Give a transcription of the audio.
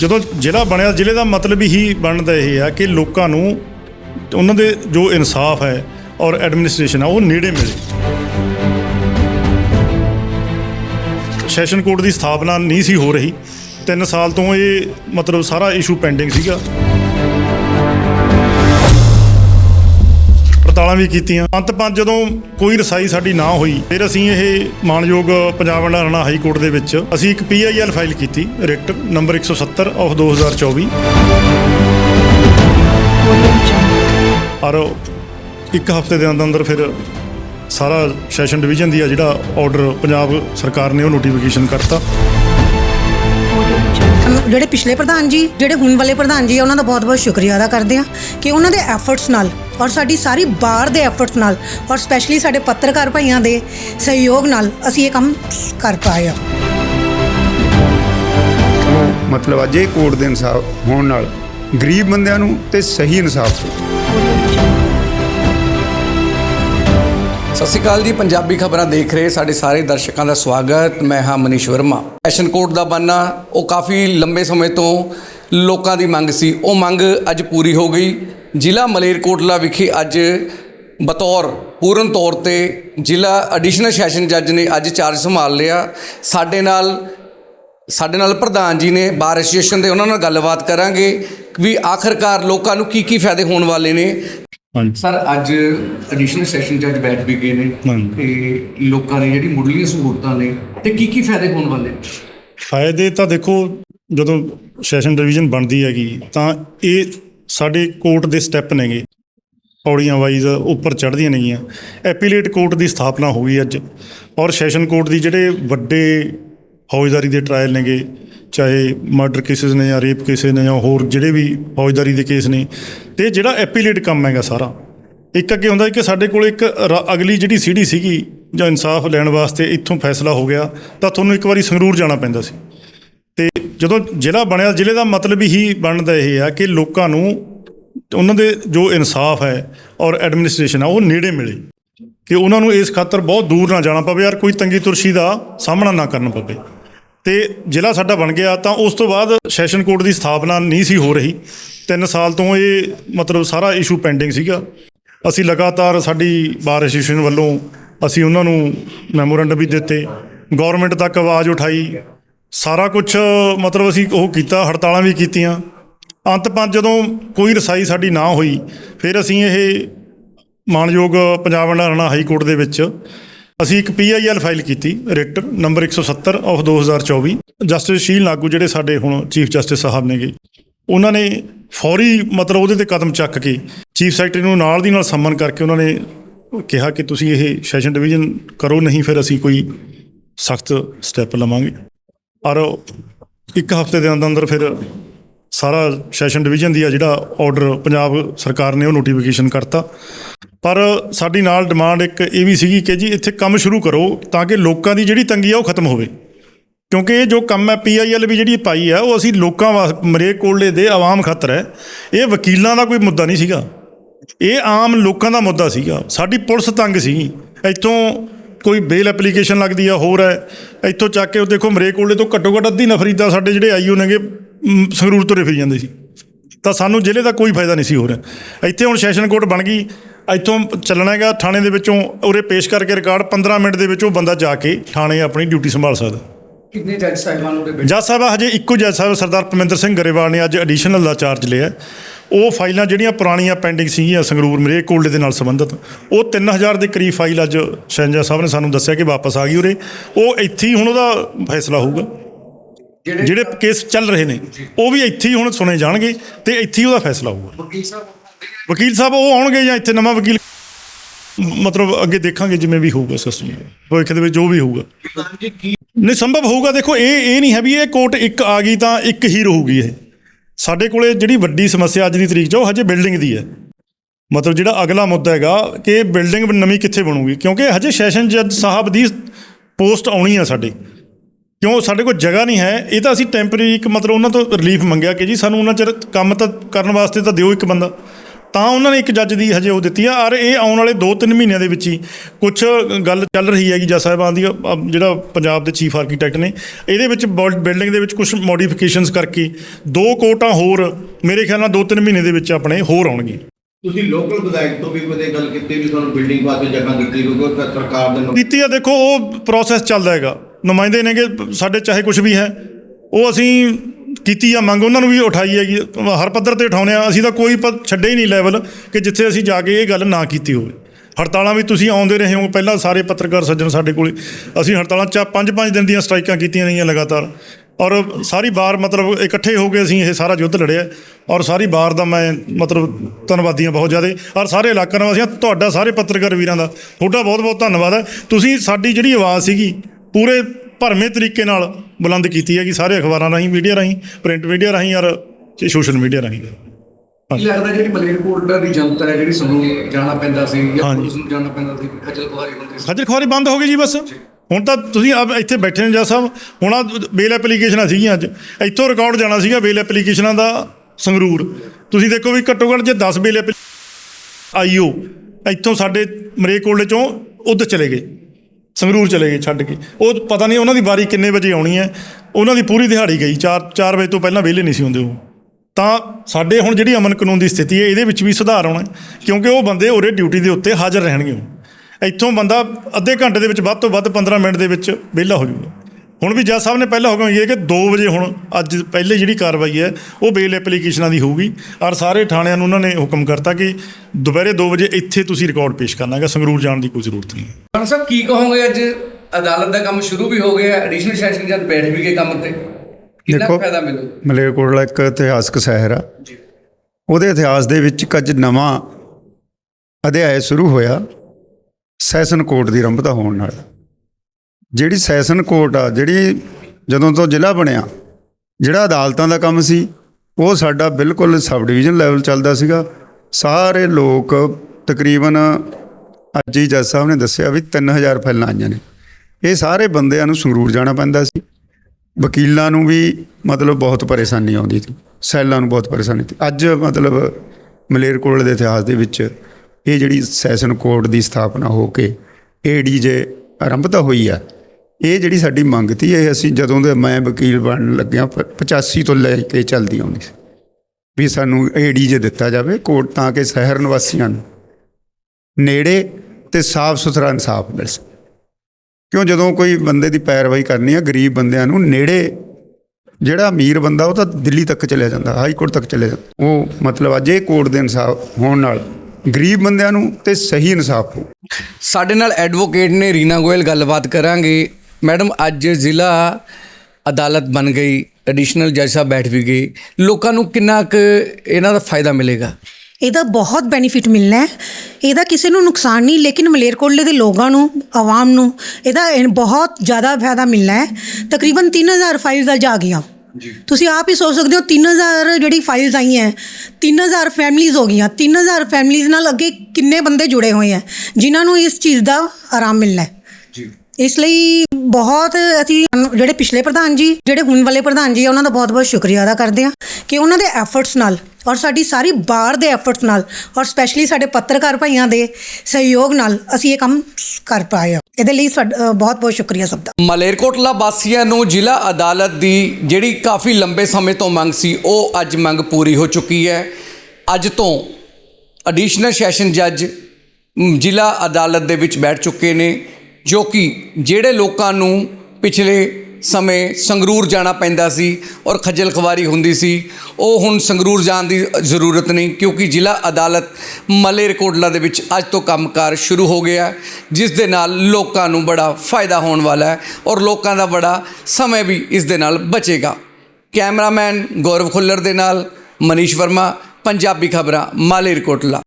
ਜਦੋਂ ਜ਼ਿਲ੍ਹਾ ਬਣਿਆ, ਜ਼ਿਲ੍ਹੇ ਦਾ ਮਤਲਬ ਹੀ ਬਣਦਾ ਇਹ ਆ ਕਿ ਲੋਕਾਂ ਨੂੰ ਉਹਨਾਂ ਦੇ ਜੋ ਇਨਸਾਫ ਹੈ ਔਰ ਐਡਮਿਨਿਸਟ੍ਰੇਸ਼ਨ ਆ, ਉਹ ਨੇੜੇ ਮਿਲੇ। ਸੈਸ਼ਨ ਕੋਰਟ ਦੀ ਸਥਾਪਨਾ ਨਹੀਂ ਸੀ ਹੋ ਰਹੀ। 3 ਸਾਲ ਤੋਂ ਇਹ ਮਤਲਬ ਸਾਰਾ ਇਸ਼ੂ ਪੈਂਡਿੰਗ ਸੀਗਾ। ਪੜਤਾਲਾਂ ਵੀ ਕੀਤੀਆਂ। ਅੰਤ ਪੰਜ ਜਦੋਂ ਕੋਈ ਰਸਾਈ ਸਾਡੀ ਨਾ ਹੋਈ, ਫਿਰ ਅਸੀਂ ਇਹ ਮਾਨਯੋਗ Punjab and Haryana high court ਦੇ ਵਿੱਚ ਅਸੀਂ ਇੱਕ ਪੀਆਈਐਲ ਫਾਈਲ ਕੀਤੀ, ਰਿਟ ਨੰਬਰ 170 ਆਫ 2024 ਔਰ ਇੱਕ ਹਫ਼ਤੇ ਦੇ ਅੰਦਰ ਅੰਦਰ ਫਿਰ ਸਾਰਾ ਸੈਸ਼ਨ ਡਿਵੀਜ਼ਨ ਦੀ ਆ ਜਿਹੜਾ ਆਰਡਰ ਪੰਜਾਬ ਸਰਕਾਰ ਨੇ ਉਹ ਨੋਟੀਫਿਕੇਸ਼ਨ ਕਰਤਾ। ਜਿਹੜੇ ਪਿਛਲੇ ਪ੍ਰਧਾਨ ਜੀ ਜਿਹੜੇ ਹੁਣ ਵਾਲੇ ਪ੍ਰਧਾਨ ਜੀ ਆ, ਉਹਨਾਂ ਦਾ ਬਹੁਤ-ਬਹੁਤ ਸ਼ੁਕਰੀਆ ਅਦਾ ਕਰਦੇ ਆ ਕਿ ਉਹਨਾਂ ਦੇ ਐਫਰਟਸ ਨਾਲ ਔਰ ਸਾਡੀ ਸਾਰੀ ਬਾਰ ਦੇ ਐਫਰਟਸ ਨਾਲ ਔਰ ਸਪੈਸ਼ਲੀ ਸਾਡੇ ਪੱਤਰਕਾਰ ਭਾਈਆਂ ਦੇ ਸਹਿਯੋਗ ਨਾਲ ਅਸੀਂ ਇਹ ਕੰਮ ਕਰ ਪਾਏ ਆ ਮਤਲਬ ਅੱਜ ਇਹ ਕੋਰਟ ਦੇ ਇਨਸਾਫ ਹੋਣ ਨਾਲ ਗਰੀਬ ਬੰਦਿਆਂ ਨੂੰ ਤੇ ਸਹੀ ਇਨਸਾਫ ਸਤਿ ਸ਼੍ਰੀ ਅਕਾਲ ਜੀ, ਪੰਜਾਬੀ ਖਬਰਾਂ ਦੇਖ ਰਹੇ ਸਾਡੇ ਸਾਰੇ ਦਰਸ਼ਕਾਂ ਦਾ ਸਵਾਗਤ। ਮੈਂ ਹਾਂ ਮਨੀਸ਼ ਵਰਮਾ। ਐਸ਼ਨ ਕੋਰਟ ਦਾ ਬਾਨਾ, ਉਹ ਕਾਫੀ ਲੰਬੇ ਸਮੇਂ ਤੋਂ ਲੋਕਾਂ ਦੀ ਮੰਗ ਸੀ। ਉਹ ਮੰਗ ਅੱਜ ਪੂਰੀ ਹੋ ਗਈ। ਜ਼ਿਲ੍ਹਾ ਮਲੇਰਕੋਟਲਾ ਵਿਖੇ ਅੱਜ ਬਤੌਰ ਪੂਰਨ ਤੌਰ ਤੇ ਜ਼ਿਲ੍ਹਾ ਐਡੀਸ਼ਨਲ ਸੈਸ਼ਨ ਜੱਜ ਨੇ ਅੱਜ ਚਾਰਜ ਸੰਭਾਲ ਲਿਆ। ਸਾਡੇ ਨਾਲ ਸਾਡੇ ਨਾਲ ਪ੍ਰਧਾਨ ਜੀ ਨੇ, ਬਾਰ ਐਸੋਸੀਏਸ਼ਨ ਦੇ ਉਹਨਾਂ ਨਾਲ ਗੱਲਬਾਤ ਕਰਾਂਗੇ ਵੀ ਆਖਰਕਾਰ ਲੋਕਾਂ ਨੂੰ ਕੀ ਕੀ ਫਾਇਦੇ ਹੋਣ ਵਾਲੇ ਨੇ। ਸਰ ਅੱਜ ਐਡੀਸ਼ਨਲ ਸੈਸ਼ਨ ਜੱਜ ਬੈਠ ਵੀ ਗਏ ਨੇ। ਤੇ ਲੋਕਾਂ ਨੇ ਜਿਹੜੀ ਮੁੱਢਲੀਆਂ ਸਹੂਲਤਾਂ ਨੇ ਤੇ ਕੀ ਕੀ ਫਾਇਦੇ ਹੋਣ ਵਾਲੇ? ਫਾਇਦੇ ਤਾਂ ਦੇਖੋ ਜਦੋਂ ਸੈਸ਼ਨ ਡਿਵੀਜ਼ਨ ਬਣਦੀ ਹੈਗੀ ਤਾਂ ਇਹ ਸਾਡੇ ਕੋਰਟ ਦੇ ਸਟੈਪ ਨੇਗੇ। ਪੌੜੀਆਂ ਵਾਈਜ਼ ਉੱਪਰ ਚੜ੍ਹਦੀਆਂ ਨੇਗੀਆਂ। ਐਪੀਲੇਟ ਕੋਰਟ ਦੀ ਸਥਾਪਨਾ ਹੋ ਗਈ ਅੱਜ। ਔਰ ਸੈਸ਼ਨ ਕੋਰਟ ਦੀ ਜਿਹੜੇ ਵੱਡੇ ਫੌਜਦਾਰੀ ਦੇ ਟ੍ਰਾਇਲ ਨੇਗੇ, ਚਾਹੇ ਮਰਡਰ ਕੇਸਿਸ ਨੇ ਜਾਂ ਰੇਪ ਕੇਸਿਸ ਨੇ ਜਾਂ ਹੋਰ ਜਿਹੜੇ ਵੀ ਫੌਜਦਾਰੀ ਦੇ ਕੇਸ ਨੇ, ਤੇ ਜਿਹੜਾ ਐਪੀਲੇਟ ਕੰਮ ਹੈਗਾ ਸਾਰਾ, ਇੱਕ ਅੱਗੇ ਹੁੰਦਾ ਕਿ ਸਾਡੇ ਕੋਲ ਇੱਕ ਰ- ਅਗਲੀ ਜਿਹੜੀ ਸੀੜੀ ਸੀਗੀ ਜਾਂ ਇਨਸਾਫ ਲੈਣ ਵਾਸਤੇ ਇੱਥੋਂ ਫੈਸਲਾ ਹੋ ਗਿਆ, ਤਾਂ ਤੁਹਾਨੂੰ ਇੱਕ ਵਾਰੀ ਸੰਗਰੂਰ ਜਾਣਾ ਪੈਂਦਾ ਸੀ। ਤੇ ਜਦੋਂ ਜ਼ਿਲ੍ਹਾ ਬਣਿਆ, ਜ਼ਿਲ੍ਹੇ ਦਾ ਮਤਲਬ ਹੀ ਬਣਦਾ ਇਹ ਆ ਕਿ ਲੋਕਾਂ ਨੂੰ ਉਹਨਾਂ ਦੇ ਜੋ ਇਨਸਾਫ ਹੈ ਔਰ ਐਡਮਿਨਿਸਟ੍ਰੇਸ਼ਨ ਆ, ਉਹ ਨੇੜੇ ਮਿਲੇ। ਕਿ ਉਹਨਾਂ ਨੂੰ ਇਸ ਖਾਤਰ ਬਹੁਤ ਦੂਰ ਨਾ ਜਾਣਾ ਪਵੇ ਯਾਰ ਕੋਈ ਤੰਗੀ ਤੁਰਸ਼ੀ ਦਾ ਸਾਹਮਣਾ ਨਾ ਕਰਨਾ ਪਵੇ। ਤੇ ਜ਼ਿਲ੍ਹਾ ਸਾਡਾ ਬਣ ਗਿਆ, ਤਾਂ ਉਸ ਤੋਂ ਬਾਅਦ ਸੈਸ਼ਨ ਕੋਰਟ ਦੀ ਸਥਾਪਨਾ ਨਹੀਂ ਸੀ ਹੋ ਰਹੀ। 3 ਸਾਲ ਤੋਂ ਇਹ ਮਤਲਬ ਸਾਰਾ ਇਸ਼ੂ ਪੈਂਡਿੰਗ ਸੀਗਾ। ਅਸੀਂ ਲਗਾਤਾਰ ਸਾਡੀ ਬਾਰ ਐਸੋਸੀਏਸ਼ਨ ਵੱਲੋਂ ਅਸੀਂ ਉਹਨਾਂ ਨੂੰ ਮੈਮੋਰੈਂਡਮ ਵੀ ਦਿੱਤੇ। ਗਵਰਨਮੈਂਟ ਤੱਕ ਆਵਾਜ਼ ਉਠਾਈ। ਸਾਰਾ ਕੁਝ ਮਤਲਬ ਅਸੀਂ ਉਹ ਕੀਤਾ, ਹੜਤਾਲਾਂ ਵੀ ਕੀਤੀਆਂ। ਅੰਤ ਪੰਜ ਜਦੋਂ ਕੋਈ ਰਸਾਈ ਸਾਡੀ ਨਾ ਹੋਈ, ਫਿਰ ਅਸੀਂ ਇਹ ਮਾਨਯੋਗ Punjab and Haryana high court ਦੇ ਵਿੱਚ ਅਸੀਂ ਇੱਕ ਪੀਆਈਐਲ ਫਾਈਲ ਕੀਤੀ writ number 170 of 2024 justice Sheel Nagu ਜਿਹੜੇ ਸਾਡੇ ਹੁਣ ਚੀਫ ਜਸਟਿਸ ਸਾਹਿਬ ਨੇਗੇ, ਉਹਨਾਂ ਨੇ ਫੌਰੀ ਮਤਲਬ ਉਹਦੇ ਤੇ ਕਦਮ ਚੱਕ ਕੇ ਚੀਫ ਸੈਕਟਰੀ ਨੂੰ ਨਾਲ ਦੀ ਨਾਲ ਸੰਮਨ ਕਰਕੇ ਉਹਨਾਂ ਨੇ ਕਿਹਾ ਕਿ ਤੁਸੀਂ ਇਹ ਸੈਸ਼ਨ ਡਿਵੀਜ਼ਨ ਕਰੋ, ਨਹੀਂ ਫਿਰ ਅਸੀਂ ਕੋਈ ਸਖਤ ਸਟੈਪ ਲਵਾਂਗੇ। ਔਰ ਇੱਕ ਹਫ਼ਤੇ ਦੇ ਅੰਦਰ ਅੰਦਰ ਫਿਰ ਸਾਰਾ ਸੈਸ਼ਨ ਡਿਵੀਜ਼ਨ ਦੀ ਆ ਜਿਹੜਾ ਆਰਡਰ ਪੰਜਾਬ ਸਰਕਾਰ ਨੇ ਉਹ ਨੋਟੀਫਿਕੇਸ਼ਨ ਕਰਤਾ। ਪਰ ਸਾਡੀ ਨਾਲ ਡਿਮਾਂਡ ਇੱਕ ਇਹ ਵੀ ਸੀਗੀ ਕਿ ਜੀ ਇੱਥੇ ਕੰਮ ਸ਼ੁਰੂ ਕਰੋ ਤਾਂ ਕਿ ਲੋਕਾਂ ਦੀ ਜਿਹੜੀ ਤੰਗੀ ਆ ਉਹ ਖਤਮ ਹੋਵੇ। ਕਿਉਂਕਿ ਇਹ ਜੋ ਕੰਮ ਹੈ ਪੀਆਈਐਲ ਵੀ ਜਿਹੜੀ ਪਾਈ ਹੈ, ਉਹ ਅਸੀਂ ਲੋਕਾਂ ਵਾਸਤੇ ਮਰੇ ਕੋਲੇ ਦੇ ਆਵਾਮ ਖਾਤਰ ਹੈ। ਇਹ ਵਕੀਲਾਂ ਦਾ ਕੋਈ ਮੁੱਦਾ ਨਹੀਂ ਸੀਗਾ। ਇਹ ਆਮ ਲੋਕਾਂ ਦਾ ਮੁੱਦਾ ਸੀਗਾ। ਸਾਡੀ ਪੁਲਿਸ ਤੰਗ ਸੀਗੀ ਇੱਥੋਂ ਕੋਈ ਬੇਲ ਐਪਲੀਕੇਸ਼ਨ ਲੱਗਦੀ ਆ, ਹੋਰ ਹੈ। ਇੱਥੋਂ ਚੱਕ ਕੇ ਉਹ ਦੇਖੋ ਮਰੇ ਕੋਲੇ ਤੋਂ ਘੱਟੋ ਘੱਟ ਅੱਧੀ ਨਫਰੀ ਦਾ ਸਾਡੇ ਜਿਹੜੇ ਆਈਓ ਨੇਗੇ। ਸੰਗਰੂਰ ਤੁਰੇ ਫਿਰ ਜਾਂਦੇ ਸੀ। ਤਾਂ ਸਾਨੂੰ ਜ਼ਿਲ੍ਹੇ ਦਾ ਕੋਈ ਫਾਇਦਾ ਨਹੀਂ ਸੀ ਹੋ ਰਿਹਾ। ਇੱਥੇ ਹੁਣ ਸੈਸ਼ਨ ਕੋਰਟ ਬਣ ਗਈ। ਇੱਥੋਂ ਚੱਲਣਾ ਹੈਗਾ ਥਾਣੇ ਦੇ ਵਿੱਚੋਂ ਉਰੇ ਪੇਸ਼ ਕਰਕੇ ਰਿਕਾਰਡ 15 ਮਿੰਟ ਦੇ ਵਿੱਚ ਉਹ ਬੰਦਾ ਜਾ ਕੇ ਥਾਣੇ ਆਪਣੀ ਡਿਊਟੀ ਸੰਭਾਲ ਸਕਦਾ। ਕਿੰਨੇ ਜੱਜ ਸਾਹਿਬਾਨ ਉਹਦੇ ਵਿੱਚ ਜੱਜ ਸਾਹਿਬ ਹਜੇ ਇੱਕੋ ਜੱਜ ਸਾਹਿਬ ਸਰਦਾਰ ਪਰਮਿੰਦਰ ਸਿੰਘ ਗਰੇਵਾਲ ਨੇ ਅੱਜ ਐਡੀਸ਼ਨਲ ਦਾ ਚਾਰਜ ਲਿਆ ਉਹ ਫਾਈਲਾਂ ਜਿਹੜੀਆਂ ਪੁਰਾਣੀਆਂ ਪੈਂਡਿੰਗ ਸੀਗੀਆਂ ਸੰਗਰੂਰ ਮਰੇ ਕੋਲਡੇ ਦੇ ਨਾਲ ਸੰਬੰਧਿਤ ਉਹ 3000 ਦੇ ਕਰੀਬ ਫਾਈਲ ਅੱਜ ਸ਼ੈਂਜਾ ਸਾਹਿਬ ਨੇ ਸਾਨੂੰ ਦੱਸਿਆ ਕਿ ਵਾਪਸ ਆ ਗਈ ਉਰੇ। ਉਹ ਇੱਥੇ ਹੀ ਹੁਣ ਉਹਦਾ ਫੈਸਲਾ ਹੋਊਗਾ। ਜਿਹੜੇ ਕੇਸ ਚੱਲ ਰਹੇ ਨੇ ਉਹ ਵੀ ਇੱਥੇ ਹੀ ਹੁਣ ਸੁਣੇ ਜਾਣਗੇ ਤੇ ਇੱਥੇ ਹੀ ਉਹਦਾ ਫੈਸਲਾ ਹੋਊਗਾ। ਵਕੀਲ ਸਾਹਿਬ ਉਹ ਆਉਣਗੇ ਜਾਂ ਇੱਥੇ ਨਵਾਂ ਵਕੀਲ ਮਤਲਬ ਅੱਗੇ ਦੇਖਾਂਗੇ ਜਿਵੇਂ ਵੀ ਹੋਊਗਾ ਸਿਸਟਮ ਭਵਿੱਖ ਦੇ ਵਿੱਚ ਜੋ ਵੀ ਹੋਊਗਾ। ਨਹੀਂ ਸੰਭਵ ਹੋਊਗਾ ਦੇਖੋ ਇਹ ਇਹ ਨਹੀਂ ਹੈ ਵੀ ਇਹ ਕੋਰਟ ਇੱਕ ਆ ਗਈ ਤਾਂ ਇੱਕ ਹੀ ਰਹੂਗੀ ਇਹ। ਸਾਡੇ ਕੋਲੇ ਜਿਹੜੀ ਵੱਡੀ ਸਮੱਸਿਆ ਅੱਜ ਦੀ ਤਰੀਕ 'ਚ ਉਹ ਹਜੇ ਬਿਲਡਿੰਗ ਦੀ ਹੈ। ਮਤਲਬ ਜਿਹੜਾ ਅਗਲਾ ਮੁੱਦਾ ਹੈਗਾ ਕਿ ਬਿਲਡਿੰਗ ਨਵੀਂ ਕਿੱਥੇ ਬਣੂਗੀ ਕਿਉਂਕਿ ਹਜੇ ਸੈਸ਼ਨ ਜੱਜ ਸਾਹਿਬ ਦੀ ਪੋਸਟ ਆਉਣੀ ਆ ਸਾਡੇ। ਕਿਉਂ? ਸਾਡੇ ਕੋਲ ਜਗ੍ਹਾ ਨਹੀਂ ਹੈ। ਇਹ ਤਾਂ ਅਸੀਂ ਟੈਂਪਰੇਰੀ ਇੱਕ ਮਤਲਬ ਉਹਨਾਂ ਤੋਂ ਰਿਲੀਫ ਮੰਗਿਆ ਕਿ ਜੀ ਸਾਨੂੰ ਉਹਨਾਂ ਚਿਰ ਕੰਮ ਤਾਂ ਕਰਨ ਵਾਸਤੇ ਤਾਂ ਦਿਓ ਇੱਕ ਬੰਦਾ। ਤਾਂ ਉਹਨਾਂ ਨੇ ਇੱਕ ਜੱਜ ਦੀ ਹਜੇ ਉਹ ਦਿੱਤੀ ਆ। ਔਰ ਇਹ ਆਉਣ ਵਾਲੇ 2-3 ਮਹੀਨਿਆਂ ਦੇ ਵਿੱਚ ਹੀ ਕੁਝ ਗੱਲ ਚੱਲ ਰਹੀ ਹੈਗੀ ਜੱਜ ਸਾਹਿਬਾਨ ਦੀ ਜਿਹੜਾ ਪੰਜਾਬ ਦੇ ਚੀਫ ਆਰਕੀਟੈਕਟ ਨੇ। ਇਹਦੇ ਵਿੱਚ ਬਿਲਡਿੰਗ ਦੇ ਵਿੱਚ ਕੁਝ ਮੋਡੀਫਿਕੇਸ਼ਨਸ ਕਰਕੇ ਦੋ ਕੋਟਾਂ ਹੋਰ ਮੇਰੇ ਖਿਆਲ ਨਾਲ 2-3 ਮਹੀਨੇ ਦੇ ਵਿੱਚ ਆਪਣੇ ਹੋਰ ਆਉਣਗੇ। ਤੁਸੀਂ ਲੋਕਲ ਵਿਧਾਇਕ ਤੋਂ ਵੀ ਕਦੇ ਗੱਲ ਕੀਤੀ ਵੀ ਤੁਹਾਨੂੰ ਬਿਲਡਿੰਗ ਵਾਸਤੇ ਜਗ੍ਹਾ ਦਿੱਤੀ ਕਿਉਂਕਿ ਸਰਕਾਰ ਦੇ ਕੀਤੀ ਆ ਦੇਖੋ ਉਹ ਪ੍ਰੋਸੈਸ ਚੱਲਦਾ ਹੈਗਾ। ਨੁਮਾਇੰਦੇ ਨੇ ਕਿ ਸਾਡੇ ਚਾਹੇ ਕੁਝ ਵੀ ਹੈ, ਉਹ ਅਸੀਂ ਕੀਤੀ ਆ ਮੰਗ, ਉਹਨਾਂ ਨੂੰ ਵੀ ਉਠਾਈ ਹੈਗੀ ਹਰ ਪੱਧਰ ਤੇ ਉਠਾਉਂਦੇ ਆ। ਅਸੀਂ ਤਾਂ ਕੋਈ ਪ- ਛੱਡੇ ਹੀ ਨਹੀਂ ਲੈਵਲ ਕਿ ਜਿੱਥੇ ਅਸੀਂ ਜਾ ਕੇ ਇਹ ਗੱਲ ਨਾ ਕੀਤੀ ਹੋਵੇ। ਹੜਤਾਲਾਂ ਵੀ ਤੁਸੀਂ ਆਉਂਦੇ ਰਹੇ ਹੋ, ਪਹਿਲਾਂ ਸਾਰੇ ਪੱਤਰਕਾਰ ਸੱਜਣ ਸਾਡੇ ਕੋਲੇ। ਅਸੀਂ ਹੜਤਾਲਾਂ 'ਚ ਪੰਜ ਪੰਜ ਦਿਨ ਦੀਆਂ ਸਟ੍ਰਾਈਕਾਂ ਕੀਤੀਆਂ ਰਹੀਆਂ ਲਗਾਤਾਰ। ਔਰ ਸਾਰੀ ਵਾਰ ਮਤਲਬ ਇਕੱਠੇ ਹੋ ਕੇ ਅਸੀਂ ਇਹ ਸਾਰਾ ਯੁੱਧ ਲੜਿਆ। ਔਰ ਸਾਰੀ ਵਾਰ ਦਾ ਮੈਂ ਮਤਲਬ ਧੰਨਵਾਦੀ ਹਾਂ ਬਹੁਤ ਜ਼ਿਆਦਾ। ਔਰ ਸਾਰੇ ਇਲਾਕਾ ਨਿਵਾਸੀਆਂ, ਤੁਹਾਡਾ, ਸਾਰੇ ਪੱਤਰਕਾਰ ਵੀਰਾਂ ਦਾ, ਤੁਹਾਡਾ ਬਹੁਤ ਬਹੁਤ ਧੰਨਵਾਦ ਹੈ। ਤੁਸੀਂ ਸਾਡੀ ਜਿਹੜੀ ਆਵਾਜ਼ ਸੀਗੀ ਪੂਰੇ ਭਰਮੇ ਤਰੀਕੇ ਨਾਲ ਬੁਲੰਦ ਕੀਤੀ ਹੈ ਕਿ ਸਾਰੇ ਅਖਬਾਰਾਂ ਰਾਹੀਂ ਮੀਡੀਆ ਰਾਹੀਂ ਪ੍ਰਿੰਟ ਮੀਡੀਆ ਰਾਹੀਂ ਔਰ ਸੋਸ਼ਲ ਮੀਡੀਆ ਰਾਹੀਂ। ਕੀ ਲੱਗਦਾ ਜਿਹੜੀ ਮਲੇਰਕੋਟਲਾ ਦੀ ਜਨਤਾ ਹੈ ਜਿਹੜੀ ਸਾਨੂੰ ਜਾਣਾ ਪੈਂਦਾ ਸੀ ਜਾਂ। ਪੁਲਿਸ ਨੂੰ ਜਾਣਾ ਪੈਂਦਾ ਸੀ ਖੱਜਲ ਖੁਆਰੀ ਹੁੰਦੀ ਸੀ? ਖੱਜਲ ਖੁਆਰੀ ਬੰਦ ਹੋ ਗਈ ਜੀ ਬਸ। ਹੁਣ ਤਾਂ ਤੁਸੀਂ ਆਪ ਇੱਥੇ ਬੈਠੇ ਨੇ ਜੱਜ ਸਾਹਿਬ ਹੁਣ ਆ ਬੇਲ ਐਪਲੀਕੇਸ਼ਨਾਂ ਸੀਗੀਆਂ ਅੱਜ। ਇੱਥੋਂ ਰਿਕਾਰਡ ਜਾਣਾ ਸੀਗਾ ਬੇਲ ਐਪਲੀਕੇਸ਼ਨਾਂ ਦਾ ਸੰਗਰੂਰ। ਤੁਸੀਂ ਦੇਖੋ ਵੀ ਘੱਟੋ ਘੱਟ ਜੇ 10 ਬੇਲ ਆਈਓ ਇੱਥੋਂ ਸਾਡੇ ਮਰੇਕੋਲੇ ਚੋਂ ਉੱਧ ਚਲੇ ਗਏ। ਸੰਗਰੂਰ ਚਲੇ ਗਏ ਛੱਡ ਕੇ। ਉਹ ਪਤਾ ਨਹੀਂ ਉਹਨਾਂ ਦੀ ਵਾਰੀ ਕਿੰਨੇ ਵਜੇ ਆਉਣੀ ਹੈ। ਉਹਨਾਂ ਦੀ ਪੂਰੀ ਦਿਹਾੜੀ ਗਈ 4 4 ਵਜੇ ਤੋਂ ਪਹਿਲਾਂ ਵਿਹਲੇ ਨਹੀਂ ਸੀ ਹੁੰਦੇ ਉਹ। ਤਾਂ ਸਾਡੇ ਹੁਣ ਜਿਹੜੀ ਅਮਨ ਕਾਨੂੰਨ ਦੀ ਸਥਿਤੀ ਹੈ, ਇਹਦੇ ਵਿੱਚ ਵੀ ਸੁਧਾਰ ਆਉਣਾ ਕਿਉਂਕਿ ਉਹ ਬੰਦੇ ਉਰੇ ਡਿਊਟੀ ਦੇ ਉੱਤੇ ਹਾਜ਼ਰ ਰਹਿਣਗੇ ਇੱਥੋਂ ਬੰਦਾ ਅੱਧੇ ਘੰਟੇ ਦੇ ਵਿੱਚ ਵੱਧ ਤੋਂ ਵੱਧ 15 ਮਿੰਟ ਦੇ ਵਿੱਚ ਵਿਹਲਾ ਹੋ ਜਾਊਗਾ। ਹੁਣ ਵੀ ਜੱਜ ਸਾਹਿਬ ਨੇ ਪਹਿਲਾਂ ਹੁਕਮ ਇਹ ਕਿ 2 ਵਜੇ ਹੁਣ ਅੱਜ ਪਹਿਲੇ ਜਿਹੜੀ ਕਾਰਵਾਈ ਹੈ, ਉਹ ਬੇਲ ਐਪਲੀਕੇਸ਼ਨਾਂ ਦੀ ਹੋਊਗੀ। ਔਰ ਸਾਰੇ ਥਾਣਿਆਂ ਨੂੰ ਉਹਨਾਂ ਨੇ ਹੁਕਮ ਕਰਤਾ ਕਿ ਦੁਪਹਿਰੇ 2 ਵਜੇ ਇੱਥੇ ਤੁਸੀਂ ਰਿਕਾਰਡ ਪੇਸ਼ ਕਰਨਾ ਹੈਗਾ, ਸੰਗਰੂਰ ਜਾਣ ਦੀ ਕੋਈ ਜ਼ਰੂਰਤ ਨਹੀਂ ਖਾਨ ਸਾਹਿਬ ਕੀ ਕਹੋਗੇ ਅੱਜ? ਅਦਾਲਤ ਦਾ ਕੰਮ ਸ਼ੁਰੂ ਵੀ ਹੋ ਗਿਆ ਐਡੀਸ਼ਨਲ ਸੈਸ਼ਨ ਜਦ ਬੈਠ ਵੀ ਗਏ ਕੰਮ ਤੇ? ਕਿੰਨਾ ਫਾਇਦਾ ਮਿਲੂ? ਮਲੇਰਕੋਟਲਾ ਇੱਕ ਇਤਿਹਾਸਕ ਸ਼ਹਿਰ ਆ। ਜੀ। ਉਹਦੇ ਇਤਿਹਾਸ ਦੇ ਵਿੱਚ ਇੱਕ ਅੱਜ ਨਵਾਂ ਅਧਿਆਇ ਸ਼ੁਰੂ ਹੋਇਆ ਸੈਸ਼ਨ ਕੋਰਟ ਦੀ ਆਰੰਭਤਾ ਹੋਣ ਨਾਲ। ਜਿਹੜੀ ਸੈਸ਼ਨ ਕੋਰਟ ਆ ਜਿਹੜੀ ਜਦੋਂ ਤੋਂ ਜ਼ਿਲ੍ਹਾ ਬਣਿਆ ਜਿਹੜਾ ਅਦਾਲਤਾਂ ਦਾ ਕੰਮ ਸੀ ਉਹ ਸਾਡਾ ਬਿਲਕੁਲ ਸਬ ਡਿਵੀਜ਼ਨ ਲੈਵਲ ਚੱਲਦਾ ਸੀਗਾ। ਸਾਰੇ ਲੋਕ ਤਕਰੀਬਨ ਅੱਜ ਹੀ ਜੱਜ ਸਾਹਿਬ ਨੇ ਦੱਸਿਆ ਵੀ 3000 ਫਾਈਲਾਂ ਆਈਆਂ ਨੇ। ਇਹ ਸਾਰੇ ਬੰਦਿਆਂ ਨੂੰ ਸੰਗਰੂਰ ਜਾਣਾ ਪੈਂਦਾ ਸੀ। ਵਕੀਲਾਂ ਨੂੰ ਵੀ ਮਤਲਬ ਬਹੁਤ ਪਰੇਸ਼ਾਨੀ ਆਉਂਦੀ ਸੀ। ਸੈੱਲਾਂ ਨੂੰ ਬਹੁਤ ਪਰੇਸ਼ਾਨੀ ਸੀ। ਅੱਜ ਮਤਲਬ ਮਲੇਰਕੋਟਲੇ ਦੇ ਇਤਿਹਾਸ ਦੇ ਵਿੱਚ ਇਹ ਜਿਹੜੀ ਸੈਸ਼ਨ ਕੋਰਟ ਦੀ ਸਥਾਪਨਾ ਹੋ ਕੇ ਏਡੀਜੇ ਆਰੰਭਤਾ ਹੋਈ ਆ। ਇਹ ਜਿਹੜੀ ਸਾਡੀ ਮੰਗ ਤੀ ਇਹ ਅਸੀਂ ਜਦੋਂ ਦੇ ਮੈਂ ਵਕੀਲ ਬਣਨ ਲੱਗਿਆ, ਪ- 85 ਤੋਂ ਲੈ ਕੇ ਚੱਲਦੀ ਆਉਂਦੀ ਸੀ। ਵੀ ਸਾਨੂੰ ਏਡੀਜੇ ਦਿੱਤਾ ਜਾਵੇ, ਕੋਰਟ ਤਾਂ ਕਿ ਸ਼ਹਿਰ ਨਿਵਾਸੀਆਂ ਨੂੰ ਨੇੜੇ ਤੇ ਸਾਫ਼ ਸੁਥਰਾ ਇਨਸਾਫ ਮਿਲ ਸਕੇ। ਕਿਉਂ? ਜਦੋਂ ਕੋਈ ਬੰਦੇ ਦੀ ਪੈਰਵਾਈ ਕਰਨੀ ਆ, ਗਰੀਬ ਬੰਦਿਆਂ ਨੂੰ ਨੇੜੇ ਜਿਹੜਾ ਅਮੀਰ ਬੰਦਾ, ਉਹ ਤਾਂ ਦਿੱਲੀ ਤੱਕ ਚਲਿਆ ਜਾਂਦਾ, ਹਾਈ ਕੋਰਟ ਤੱਕ ਚਲਿਆ ਜਾਂਦਾ। ਉਹ ਮਤਲਬ ਅੱਜ ਇਹ ਕੋਰਟ ਦੇ ਇਨਸਾਫ ਹੋਣ ਨਾਲ ਗਰੀਬ ਬੰਦਿਆਂ ਨੂੰ ਤੇ ਸਹੀ ਇਨਸਾਫ ਹੋ ਸਾਡੇ ਨਾਲ ਐਡਵੋਕੇਟ ਨੇ ਰੀਨਾ ਗੋਇਲ, ਗੱਲਬਾਤ ਕਰਾਂਗੇ। ਮੈਡਮ, ਅੱਜ ਜ਼ਿਲ੍ਹਾ ਅਦਾਲਤ ਬਣ ਗਈ, ਐਡੀਸ਼ਨਲ ਜੱਜ ਸਾਹਿਬ ਬੈਠ ਵੀ ਗਏ। ਲੋਕਾਂ ਨੂੰ ਕਿੰਨਾ ਕੁ ਇਹਨਾਂ ਦਾ ਫਾਇਦਾ ਮਿਲੇਗਾ? ਇਹਦਾ ਬਹੁਤ ਬੈਨੀਫਿਟ ਮਿਲਣਾ ਹੈ। ਇਹਦਾ ਕਿਸੇ ਨੂੰ ਨੁਕਸਾਨ ਨਹੀਂ ਲੇਕਿਨ ਮਲੇਰਕੋਟਲੇ ਦੇ ਲੋਕਾਂ ਨੂੰ ਆਵਾਮ ਨੂੰ ਇਹਦਾ ਇਹ ਬਹੁਤ ਜ਼ਿਆਦਾ ਫਾਇਦਾ ਮਿਲਣਾ ਹੈ। ਤਕਰੀਬਨ 3000 ਫਾਈਲਸ ਅੱਜ ਆ ਗਈਆਂ। ਤੁਸੀਂ ਆਪ ਹੀ ਸੋਚ ਸਕਦੇ ਹੋ 3000 ਜਿਹੜੀ ਫਾਈਲਸ ਆਈਆਂ 3000 ਫੈਮਲੀਜ਼ ਹੋ ਗਈਆਂ। 3000 ਫੈਮਲੀਜ਼ ਨਾਲ ਅੱਗੇ ਕਿੰਨੇ ਬੰਦੇ ਜੁੜੇ ਹੋਏ ਆ ਜਿਨ੍ਹਾਂ ਨੂੰ ਇਸ ਚੀਜ਼ ਦਾ ਆਰਾਮ ਮਿਲਣਾ ਹੈ। ਜੀ। ਇਸ ਲਈ ਬਹੁਤ ਅਸੀਂ ਜਿਹੜੇ ਪਿਛਲੇ ਪ੍ਰਧਾਨ ਜੀ ਜਿਹੜੇ ਹੁਣ ਵਾਲੇ ਪ੍ਰਧਾਨ ਜੀ ਆ, ਉਹਨਾਂ ਦਾ ਬਹੁਤ-ਬਹੁਤ ਸ਼ੁਕਰੀਆ ਅਦਾ ਕਰਦੇ ਹਾਂ ਕਿ ਉਹਨਾਂ ਦੇ ਐਫਰਟਸ ਨਾਲ ਔਰ ਸਾਡੀ ਸਾਰੀ ਬਾਰ ਦੇ ਐਫਰਟਸ ਨਾਲ ਔਰ ਸਪੈਸ਼ਲੀ ਸਾਡੇ ਪੱਤਰਕਾਰ ਭਾਈਆਂ ਦੇ ਸਹਿਯੋਗ ਨਾਲ ਅਸੀਂ ਇਹ ਕੰਮ ਕਰ ਪਾਏ ਹਾਂ। ਇਹਦੇ ਲਈ ਸਾਡਾ ਬਹੁਤ-ਬਹੁਤ ਸ਼ੁਕਰੀਆ ਸਭ ਦਾ। ਮਲੇਰਕੋਟਲਾ ਵਾਸੀਆਂ ਨੂੰ ਜ਼ਿਲ੍ਹਾ ਅਦਾਲਤ ਦੀ ਜਿਹੜੀ ਕਾਫੀ ਲੰਬੇ ਸਮੇਂ ਤੋਂ ਮੰਗ ਸੀ, ਉਹ ਅੱਜ ਮੰਗ ਪੂਰੀ ਹੋ ਚੁੱਕੀ ਹੈ। ਅੱਜ ਤੋਂ ਐਡੀਸ਼ਨਲ ਸੈਸ਼ਨ ਜੱਜ ਜ਼ਿਲ੍ਹਾ ਅਦਾਲਤ ਦੇ ਵਿੱਚ ਬੈਠ ਚੁੱਕੇ ਨੇ, ਜੋ ਕਿ ਜਿਹੜੇ ਲੋਕਾਂ ਨੂੰ ਪਿਛਲੇ ਸਮੇਂ ਸੰਗਰੂਰ ਜਾਣਾ ਪੈਂਦਾ ਸੀ ਔਰ ਖੱਜਲ ਖਵਾਰੀ ਹੁੰਦੀ ਸੀ। ਉਹ ਹੁਣ ਸੰਗਰੂਰ ਜਾਣ ਦੀ ਜ਼ਰੂਰਤ ਨਹੀਂ ਕਿਉਂਕਿ ਜ਼ਿਲ੍ਹਾ ਅਦਾਲਤ ਮਲੇਰਕੋਟਲਾ ਦੇ ਵਿੱਚ ਅੱਜ ਤੋਂ ਕੰਮਕਾਰ ਸ਼ੁਰੂ ਹੋ ਗਿਆ ਜਿਸ ਦੇ ਨਾਲ ਲੋਕਾਂ ਨੂੰ ਬੜਾ ਫਾਇਦਾ ਹੋਣ ਵਾਲਾ ਹੈ ਔਰ ਲੋਕਾਂ ਦਾ ਬੜਾ ਸਮੇਂ ਵੀ ਇਸ ਦੇ ਨਾਲ ਬਚੇਗਾ। ਕੈਮਰਾਮੈਨ ਗੌਰਵ ਖੁੱਲਰ ਦੇ ਨਾਲ ਮਨੀਸ਼ ਵਰਮਾ, ਪੰਜਾਬੀ ਖਬਰਾਂ ਮਾਲੇਰਕੋਟਲਾ।